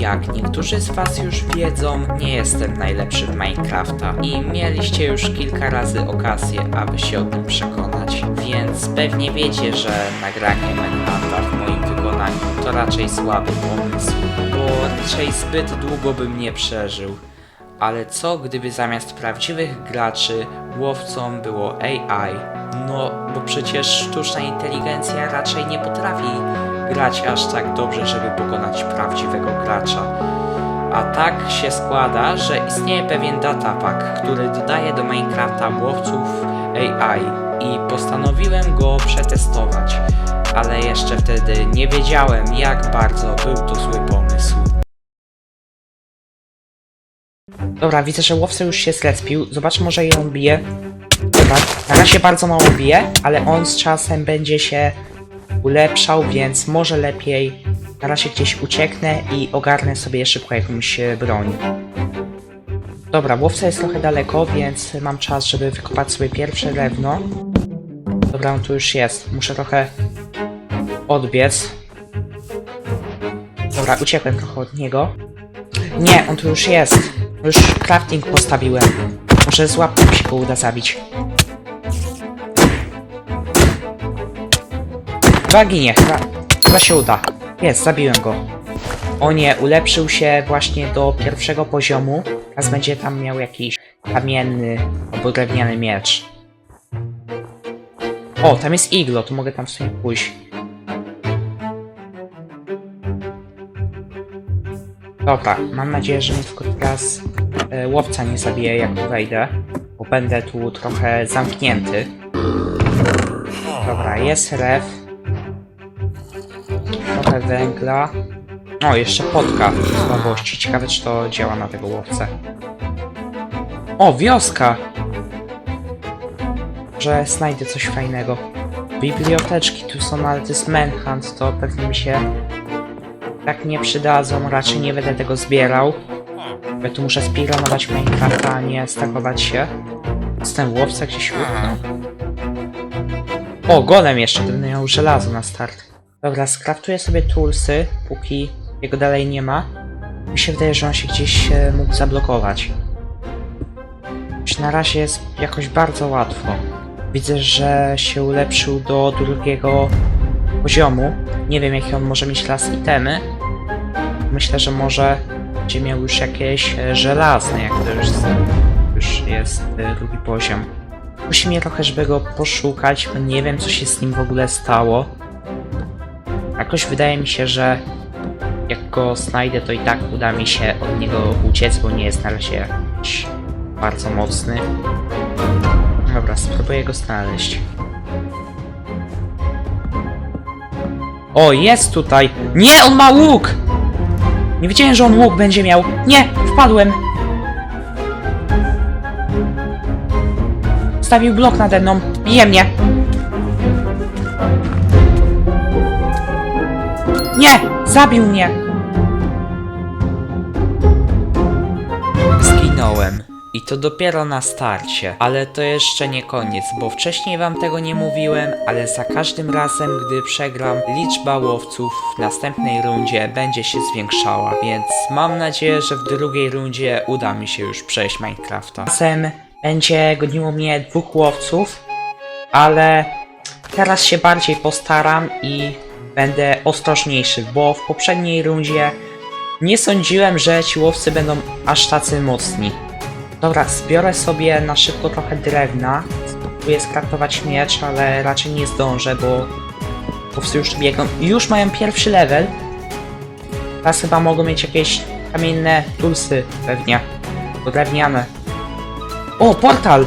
Jak niektórzy z Was już wiedzą, nie jestem najlepszy w Minecrafta i mieliście już kilka razy okazję, aby się o tym przekonać. Więc pewnie wiecie, że nagranie Manhunta w moim wykonaniu to raczej słaby pomysł, bo raczej zbyt długo bym nie przeżył. Ale co gdyby zamiast prawdziwych graczy łowcą było AI? No, bo przecież sztuczna inteligencja raczej nie potrafi grać aż tak dobrze, żeby pokonać prawdziwego gracza. A tak się składa, że istnieje pewien datapack, który dodaje do Minecrafta łowców AI i postanowiłem go przetestować. Ale jeszcze wtedy nie wiedziałem, jak bardzo był to zły pomysł. Dobra, widzę, że łowca już się zrespił. Zobacz, może on bije. Dobra, na razie bardzo mało bije, ale on z czasem będzie się ulepszał, więc może lepiej na razie gdzieś ucieknę i ogarnę sobie szybko jakąś e, broń. Dobra, łowca jest trochę daleko, więc mam czas, żeby wykopać sobie pierwsze drewno. Dobra, on tu już jest. Muszę trochę odbiec. Dobra, uciekłem trochę od niego. Nie, on tu już jest. Już crafting postawiłem. Może z łapką się go uda zabić. Chyba ginie, chyba, chyba się uda. Jest, zabiłem go. O nie, ulepszył się właśnie do pierwszego poziomu. Teraz będzie tam miał jakiś kamienny albo drewniany miecz. O, tam jest iglo, to mogę tam w sumie pójść. Dobra, mam nadzieję, że mnie tylko teraz e, łowca nie zabije jak tu wejdę, bo będę tu trochę zamknięty. Dobra, jest ref. Węgla. O, jeszcze potka słabości. Ciekawe, czy to działa na tego łowcę. O, wioska! Że znajdę coś fajnego. Biblioteczki tu są, ale to jest Manhunt, to pewnie mi się tak nie przydadzą, raczej nie będę tego zbierał. Ja tu muszę speedrunować Minecrafta, a nie stakować się. Z ten łowca gdzieś uknął. O, golem jeszcze, będę miał żelazo na start. Dobra, skraftuję sobie toolsy, póki jego dalej nie ma. Mi się wydaje, że on się gdzieś e, mógł zablokować. Już na razie jest jakoś bardzo łatwo. Widzę, że się ulepszył do drugiego poziomu. Nie wiem, jakie on może mieć las itemy. Myślę, że może będzie miał już jakieś e, żelazne, jak to już, już jest e, drugi poziom. Musi mnie trochę, żeby go poszukać, bo nie wiem, co się z nim w ogóle stało. Jakoś wydaje mi się, że jak go znajdę, to i tak uda mi się od niego uciec, bo nie jest na razie bardzo mocny. Dobra, spróbuję go znaleźć. O, jest tutaj! Nie, on ma łuk! Nie wiedziałem, że on łuk będzie miał. Nie, wpadłem! Stawił blok nade mną. Bije mnie! Nie! Zabił mnie! Zginąłem. I to dopiero na starcie. Ale to jeszcze nie koniec, bo wcześniej wam tego nie mówiłem, ale za każdym razem, gdy przegram, liczba łowców w następnej rundzie będzie się zwiększała, więc mam nadzieję, że w drugiej rundzie uda mi się już przejść Minecrafta. Czasem będzie goniło mnie dwóch łowców, ale teraz się bardziej postaram i będę ostrożniejszy, bo w poprzedniej rundzie nie sądziłem, że ci łowcy będą aż tacy mocni. Dobra, zbiorę sobie na szybko trochę drewna. Spróbuję skraftować miecz, ale raczej nie zdążę, bo łowcy już biegną. Już mają pierwszy level. Teraz chyba mogą mieć jakieś kamienne tulsy pewnie. Drewniane. O, portal!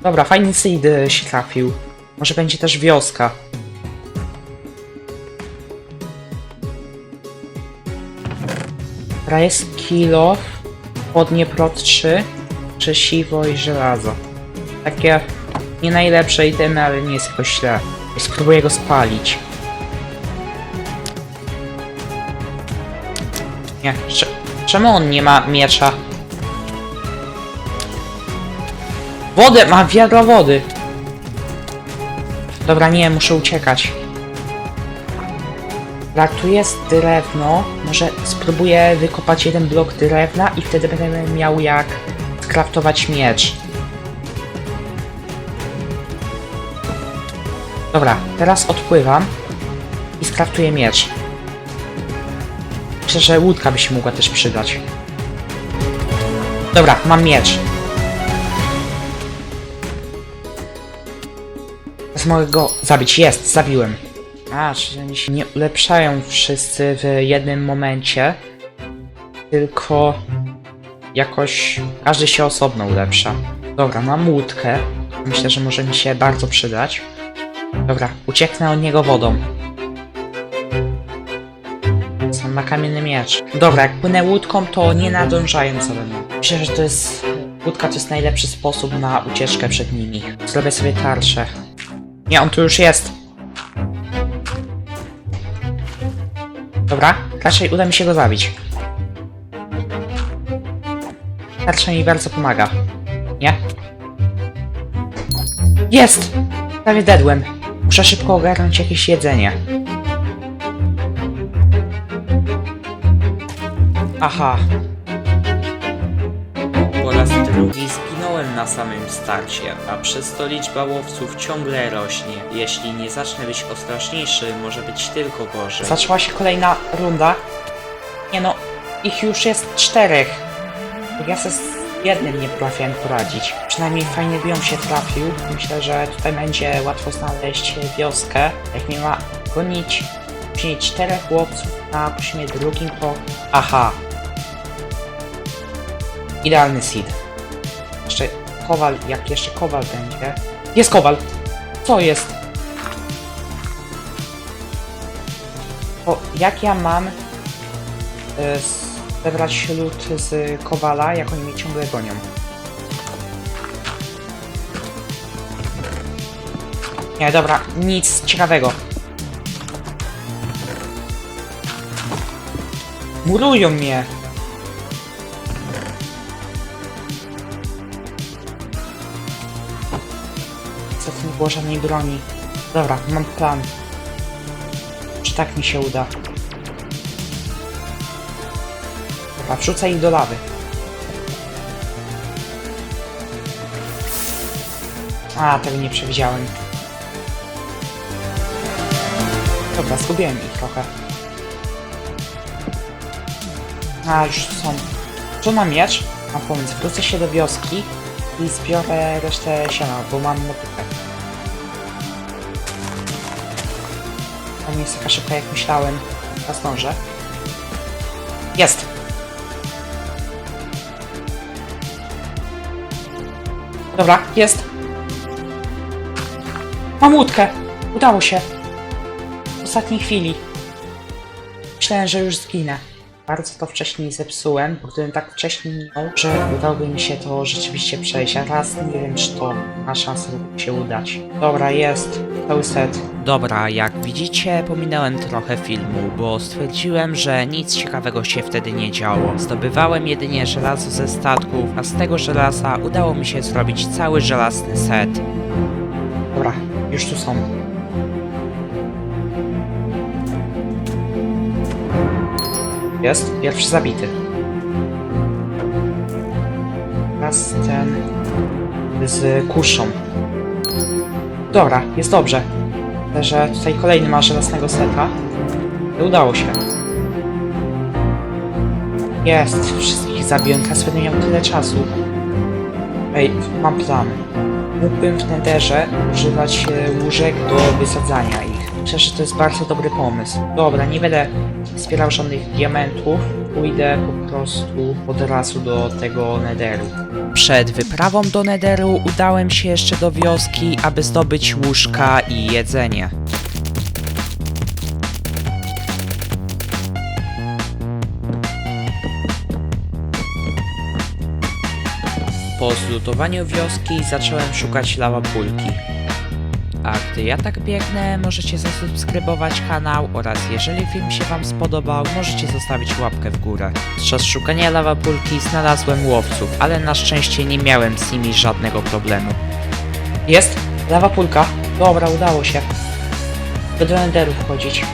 Dobra, fajny seed y, się trafił. Może będzie też wioska. Dobra, jest kilo, podnie prot 3, krzesiwo i żelazo. Takie nie najlepsze itemy, ale nie jest jakoś źle. Spróbuję go spalić. Nie, cze- czemu on nie ma miecza? Wodę! Ma wiadro wody! Dobra, nie, muszę uciekać. Dobra, tu jest drewno. Może spróbuję wykopać jeden blok drewna i wtedy będę miał jak skraftować miecz. Dobra, teraz odpływam i skraftuję miecz. Myślę, że łódka by się mogła też przydać. Dobra, mam miecz. Teraz mogę go zabić. Jest, zabiłem. A, czyli oni się nie ulepszają wszyscy w jednym momencie, tylko jakoś każdy się osobno ulepsza. Dobra, mam łódkę. Myślę, że może mi się bardzo przydać. Dobra, ucieknę od niego wodą. Sam ma kamienny miecz. Dobra, jak płynę łódką, to nie nadążają za mną. Myślę, że to jest... Łódka to jest najlepszy sposób na ucieczkę przed nimi. Zrobię sobie tarczę. Nie, on tu już jest. Dobra, raczej uda mi się go zabić. Tarcza mi bardzo pomaga. Nie? Jest! Prawie dedłem. Muszę szybko ogarnąć jakieś jedzenie. Aha. Po raz drugi na samym starcie, a przez to liczba łowców ciągle rośnie. Jeśli nie zacznę być ostrożniejszy, może być tylko gorzej. Zaczęła się kolejna runda. Nie no, ich już jest czterech. Ja se z jednym nie potrafiłem poradzić. Przynajmniej fajnie by ją się trafił. Myślę, że tutaj będzie łatwo znaleźć wioskę. Jak mnie ma gonić później czterech łowców na poziomie drugim, to... Aha. Idealny seed. Kowal, jak jeszcze kowal będzie... Jest kowal! Co jest? To jak ja mam y, zebrać lód z Kowala, jak oni mnie ciągle gonią? Nie, dobra, nic ciekawego. Murują mnie! Żadnej broni. Dobra, mam plan. Czy tak mi się uda? Dobra, wrzucaj ich do lawy. A, tego nie przewidziałem. Dobra, zgubiłem ich trochę. A, już są. Tu mam miecz, mam pomysł. Wrócę się do wioski i zbiorę resztę siana, bo mam motykę. Jest taka szybka jak myślałem. Teraz zdążę. Jest! Dobra, jest. Mam łódkę! Udało się. W ostatniej chwili. Myślałem, że już zginę. Bardzo to wcześniej zepsułem, bo gdybym tak wcześniej minął, że udałoby mi się to rzeczywiście przejść, a raz nie wiem, czy to ma szansę się udać. Dobra, jest. Cały set. Dobra, jak widzicie, pominąłem trochę filmu, bo stwierdziłem, że nic ciekawego się wtedy nie działo. Zdobywałem jedynie żelazo ze statków, a z tego żelaza udało mi się zrobić cały żelazny set. Dobra, już tu są. Jest, pierwszy zabity. Teraz ten z kuszą. Dobra, jest dobrze. Myślę, że tutaj kolejny ma żelaznego seta. Udało się. Jest, wszystkich zabiłem, teraz będę miał tyle czasu. Ej, mam plan. Mógłbym w Netherze używać e, łóżek do wysadzania ich. Myślę, że to jest bardzo dobry pomysł. Dobra, nie będę zbierał żadnych diamentów. Pójdę po prostu od razu do tego Netheru. Przed wyprawą do Netheru udałem się jeszcze do wioski, aby zdobyć łóżka i jedzenie. Po zlutowaniu wioski zacząłem szukać lawapulki. A gdy ja tak biegnę, możecie zasubskrybować kanał oraz jeżeli film się Wam spodobał, możecie zostawić łapkę w górę. Podczas szukania lawapulki znalazłem łowców, ale na szczęście nie miałem z nimi żadnego problemu. Jest! Lawa pulka. Dobra, udało się. Będę do wchodzić.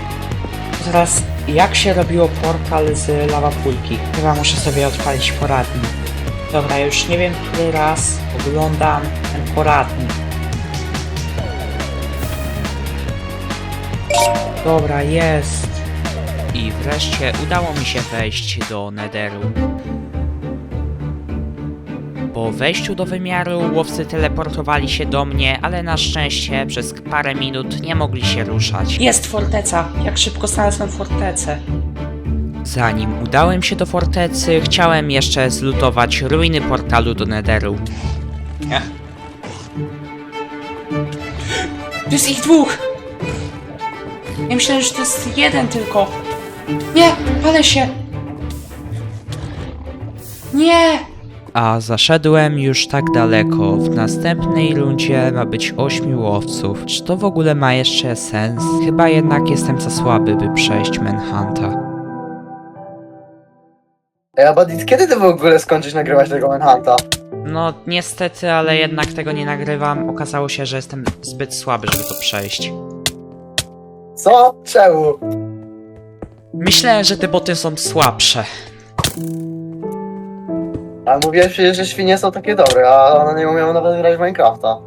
teraz, jak się robiło portal z lawapulki? Chyba muszę sobie odpalić poradnik. Dobra, już nie wiem który raz oglądam ten poradnik. Dobra, jest. I wreszcie udało mi się wejść do Netheru. Po wejściu do wymiaru łowcy teleportowali się do mnie, ale na szczęście przez parę minut nie mogli się ruszać. Jest forteca! Jak szybko znalazłem fortecę. Zanim udałem się do fortecy, chciałem jeszcze zlutować ruiny portalu do Netheru. To jest ich dwóch! Ja myślałem, że to jest jeden tylko. Nie, palę się! Nie! A zaszedłem już tak daleko. W następnej rundzie ma być 8 łowców. Czy to w ogóle ma jeszcze sens? Chyba jednak jestem za słaby, by przejść Manhunta. Ej, a Badit, kiedy ty w ogóle skończysz nagrywać tego Manhunta? No niestety, ale jednak tego nie nagrywam. Okazało się, że jestem zbyt słaby, żeby to przejść. Co? Czemu? Myślę, że te boty są słabsze. A mówiłeś przecież, że świnie są takie dobre, a one nie umieją nawet grać w Minecrafta.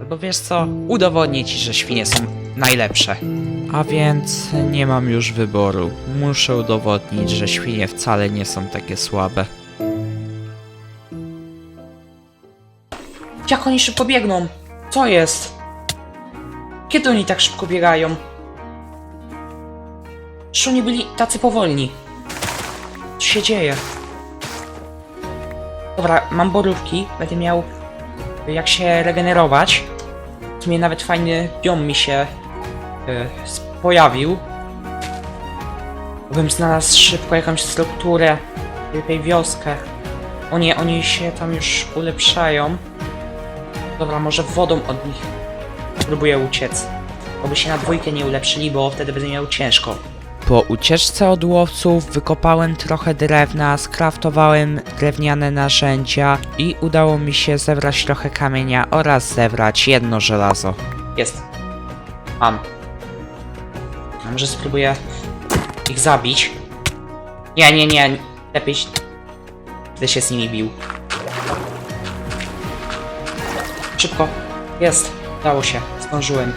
Albo wiesz co, udowodnię ci, że świnie są najlepsze. A więc nie mam już wyboru. Muszę udowodnić, że świnie wcale nie są takie słabe. Jak oni szybko biegną? Co jest? Kiedy oni tak szybko biegają? Czy oni byli tacy powolni? Co się dzieje? Dobra, mam borówki, będę miał jak się regenerować. W sumie nawet fajny biom mi się y, s- pojawił. Bym znalazł szybko jakąś strukturę, lepiej wioskę. O nie, oni się tam już ulepszają. Dobra, może wodą od nich próbuję uciec. Oby się na dwójkę nie ulepszyli, bo wtedy będę miał ciężko. Po ucieczce od łowców wykopałem trochę drewna, skraftowałem drewniane narzędzia i udało mi się zebrać trochę kamienia oraz zebrać jedno żelazo. Jest. Mam. A może spróbuję ich zabić? Nie, nie, nie. Lepiej będę się z nimi bił. Szybko. Jest. Udało się. Zdążyłem.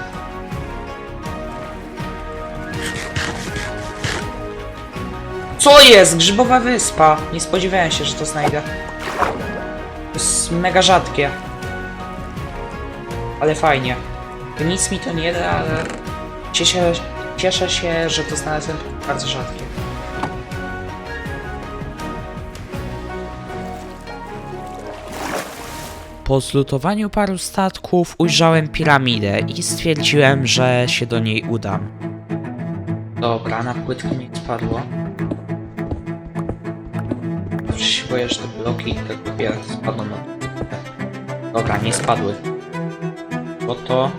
Co jest? Grzybowa wyspa. Nie spodziewałem się, że to znajdę. To jest mega rzadkie. Ale fajnie. Nic mi to nie da, ale cieszę, cieszę się, że to znalazłem bardzo rzadkie. Po zlutowaniu paru statków ujrzałem piramidę i stwierdziłem, że się do niej udam. Dobra, na płytkę mi spadło. Zawsze się boję, że te bloki tak lubię spadną na. Dobra, nie spadły. Bo to...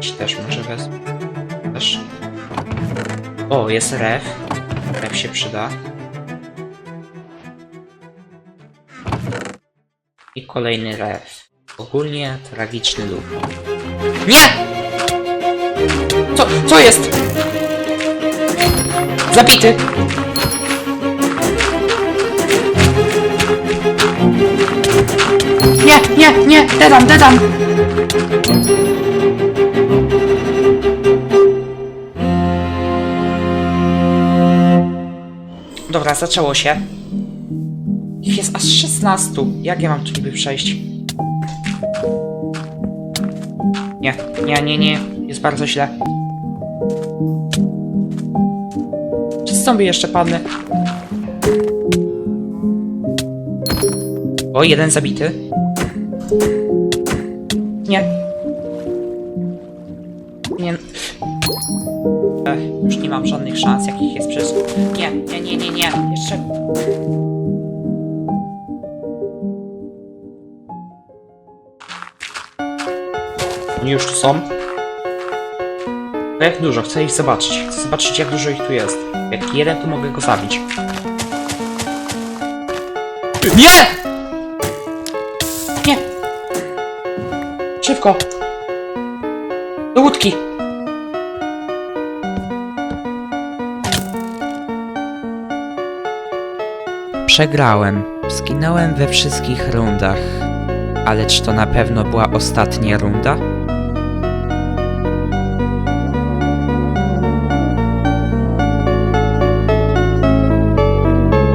Ci też może wezmę. Też. O, jest ref. Ref się przyda. Kolejny ref. Ogólnie tragiczny lub. Nie! Co, co jest? Zabity! Nie, nie, nie! Dedam, dedam! Dobra, zaczęło się. Ich jest aż 16. Jak ja mam tu niby przejść? Nie, nie, nie, nie. Jest bardzo źle. Przez zombie jeszcze padnę. O, jeden zabity. Nie. Nie. Ech, już nie mam żadnych szans, jakich jest przez... Nie, nie, nie, nie, nie. Jeszcze... Oni już tu są. A jak dużo? Chcę ich zobaczyć. Chcę zobaczyć, jak dużo ich tu jest. Jak jeden, to mogę go zabić. Nie! Nie! Szybko! Do łódki! Przegrałem. Zginąłem we wszystkich rundach. czy to na pewno była ostatnia runda?